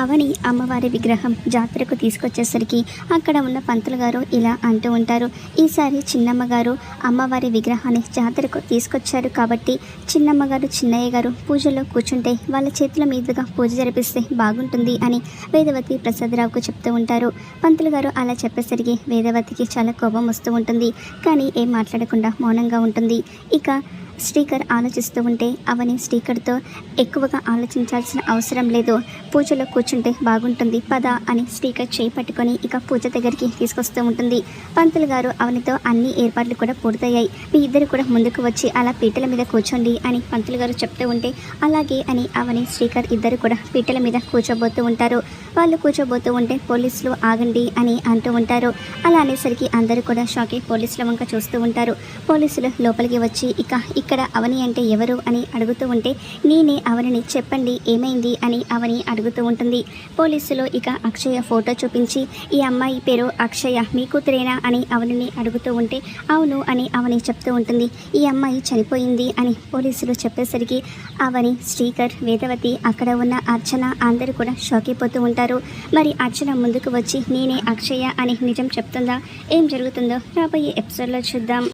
అవని అమ్మవారి విగ్రహం జాతరకు తీసుకొచ్చేసరికి అక్కడ ఉన్న పంతులు గారు ఇలా అంటూ ఉంటారు. ఈసారి చిన్నమ్మ గారు అమ్మవారి విగ్రహాన్ని జాతరకు తీసుకొచ్చారు కాబట్టి చిన్నమ్మ గారు చిన్నయ్య గారు పూజలో కూర్చుంటే వాళ్ళ చేతుల మీదుగా పూజ జరిపిస్తే బాగుంటుంది అని వేదవతి ప్రసాదరావుకు చెప్తూ ఉంటారు. పంతులు గారు అలా చెప్పేసరికి వేదవతికి చాలా కోపం వస్తూ ఉంటుంది. కానీ ఏం మాట్లాడకుండా మౌనంగా ఉంటుంది. ఇక శ్రీకర్ ఆలోచిస్తూ ఉంటే అవని శ్రీకర్తో ఎక్కువగా ఆలోచించాల్సిన అవసరం లేదు. పూజలో కూర్చుంటే బాగుంటుంది. పద అని శ్రీకర్ చేయి పట్టుకొని ఇక పూజ దగ్గరికి తీసుకొస్తూ ఉంటుంది. పంతులు గారు అవనితో అన్ని ఏర్పాట్లు కూడా పూర్తయ్యాయి. మీ ఇద్దరు కూడా ముందుకు వచ్చి అలా పీటల మీద కూర్చోండి అని పంతులు గారు చెప్తూ ఉంటే అలాగే అని అవని శ్రీకర్ ఇద్దరు కూడా పీటల మీద కూర్చోబోతూ ఉంటారు. వాళ్ళు కూర్చోబోతూ ఉంటే పోలీసులు ఆగండి అని అంటూ ఉంటారు. అలా అనేసరికి అందరూ కూడా షాక్ అయి పోలీసుల వంక చూస్తూ ఉంటారు. పోలీసులు లోపలికి వచ్చి ఇక ఇక్కడ అవని అంటే ఎవరు? అని అడుగుతూ ఉంటే నేనే అవనిని చెప్పండి ఏమైంది? అని అవని అడుగుతూ ఉంటుంది. పోలీసులు ఇక అక్షయ ఫోటో చూపించి ఈ అమ్మాయి పేరు అక్షయ మీ కూతురేనా? అని అవనిని అడుగుతూ ఉంటే అవును అని అవని చెప్తూ ఉంటుంది. ఈ అమ్మాయి చనిపోయింది అని పోలీసులు చెప్పేసరికి అవని శ్రీకర్ వేదవతి అక్కడ ఉన్న అర్చన అందరూ కూడా షాక్ అయిపోతూ ఉంటారు. మరి అర్చన ముందుకు వచ్చి నేనే అక్షయ అని నిజం చెప్తుందా? ఏం జరుగుతుందో? రాబోయే ఎపిసోడ్లో చూద్దాం.